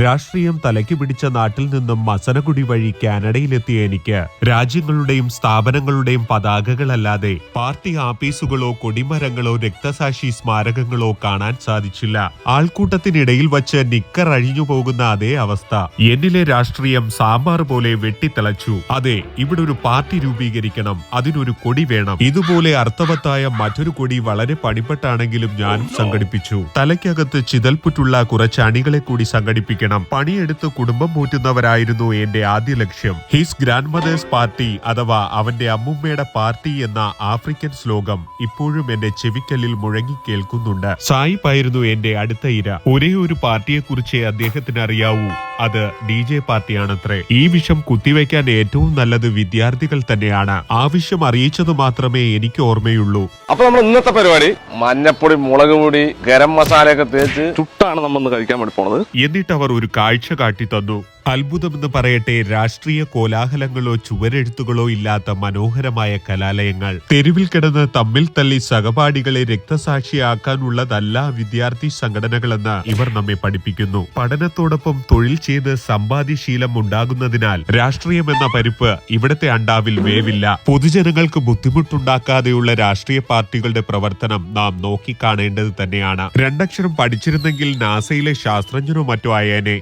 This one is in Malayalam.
രാഷ്ട്രീയം തലയ്ക്ക് പിടിച്ച നാട്ടിൽ നിന്നും മസനഗുടി വഴി കാനഡയിലെത്തിയ എനിക്ക് രാജ്യങ്ങളുടെയും സ്ഥാപനങ്ങളുടെയും പതാകകളല്ലാതെ പാർട്ടി ആപ്പീസുകളോ കൊടിമരങ്ങളോ രക്തസാക്ഷി സ്മാരകങ്ങളോ കാണാൻ സാധിച്ചില്ല. ആൾക്കൂട്ടത്തിനിടയിൽ വച്ച് നിക്കർ അഴിഞ്ഞു പോകുന്ന അതേ അവസ്ഥ. എന്നിലെ രാഷ്ട്രീയം സാമ്പാർ പോലെ വെട്ടിത്തിളച്ചു. അതെ ഇവിടെ ഒരു പാർട്ടി രൂപീകരിക്കണം അതിനൊരു കൊടി വേണം. ഇതുപോലെ അർത്ഥവത്തായ മറ്റൊരു കൊടി വളരെ പണിപ്പെട്ടാണെങ്കിലും ഞാനും സംഘടിപ്പിച്ചു. തലയ്ക്കകത്ത് ചിതൽപുറ്റുള്ള കുറച്ച് അണികളെ കൂടി സംഘടിപ്പിക്കണം. പണിയെടുത്ത് കുടുംബം പോറ്റുന്നവരായിരുന്നു എന്റെ ആദ്യ ലക്ഷ്യം. ഹിസ് ഗ്രാൻഡ് മദേഴ്സ് പാർട്ടി അഥവാ അവന്റെ അമ്മുമ്മയുടെ പാർട്ടി എന്ന ആഫ്രിക്കൻ ശ്ലോകം ഇപ്പോഴും എന്റെ ചെവിക്കല്ലിൽ മുഴങ്ങി കേൾക്കുന്നുണ്ട്. സായിപ്പായിരുന്നു എന്റെ അടുത്ത ഇര. ഒരേ ഒരു പാർട്ടിയെ കുറിച്ച് അദ്ദേഹത്തിന് അറിയാവൂ അത് ഡി ജെ പാർട്ടിയാണത്രേ. ഈ വിഷം കുത്തിവെക്കാൻ ഏറ്റവും നല്ലത് വിദ്യാർത്ഥികൾ തന്നെയാണ്. ആവശ്യം അറിയിച്ചത് മാത്രമേ എനിക്ക് ഓർമ്മയുള്ളൂ. അപ്പൊ നമ്മൾ ഇന്നത്തെ പരിപാടി മഞ്ഞപ്പൊടി മുളക് പൊടി ഗരം മസാലയൊക്കെ തേച്ച് ചുട്ടാണ് നമ്മൾ ഇന്ന് കഴിക്കാൻ വേണ്ടി പോണത്. എന്നിട്ട് അവർ ഒരു കാഴ്ച കാട്ടി തന്നു. അത്ഭുതമെന്ന് പറയട്ടെ രാഷ്ട്രീയ കോലാഹലങ്ങളോ ചുവരെഴുത്തുകളോ ഇല്ലാത്ത മനോഹരമായ കലാലയങ്ങൾ. തെരുവിൽ കിടന്ന് തമ്മിൽ തല്ലി സഹപാഠികളെ രക്തസാക്ഷിയാക്കാനുള്ളതല്ല വിദ്യാർത്ഥി സംഘടനകളെന്ന് ഇവർ നമ്മെ പഠിപ്പിക്കുന്നു. പഠനത്തോടൊപ്പം തൊഴിൽ ചെയ്ത് സമ്പാദ്യശീലം ഉണ്ടാകുന്നതിനാൽ രാഷ്ട്രീയം എന്ന പരിപ്പ് ഇവിടത്തെ അണ്ടാവിൽ വേവില്ല. പൊതുജനങ്ങൾക്ക് ബുദ്ധിമുട്ടുണ്ടാക്കാതെയുള്ള രാഷ്ട്രീയ പാർട്ടികളുടെ പ്രവർത്തനം നാം നോക്കിക്കാണേണ്ടത് തന്നെയാണ്. രണ്ടക്ഷരം പഠിച്ചിരുന്നെങ്കിൽ നാസയിലെ ശാസ്ത്രജ്ഞനോ മറ്റോ ആയേനെ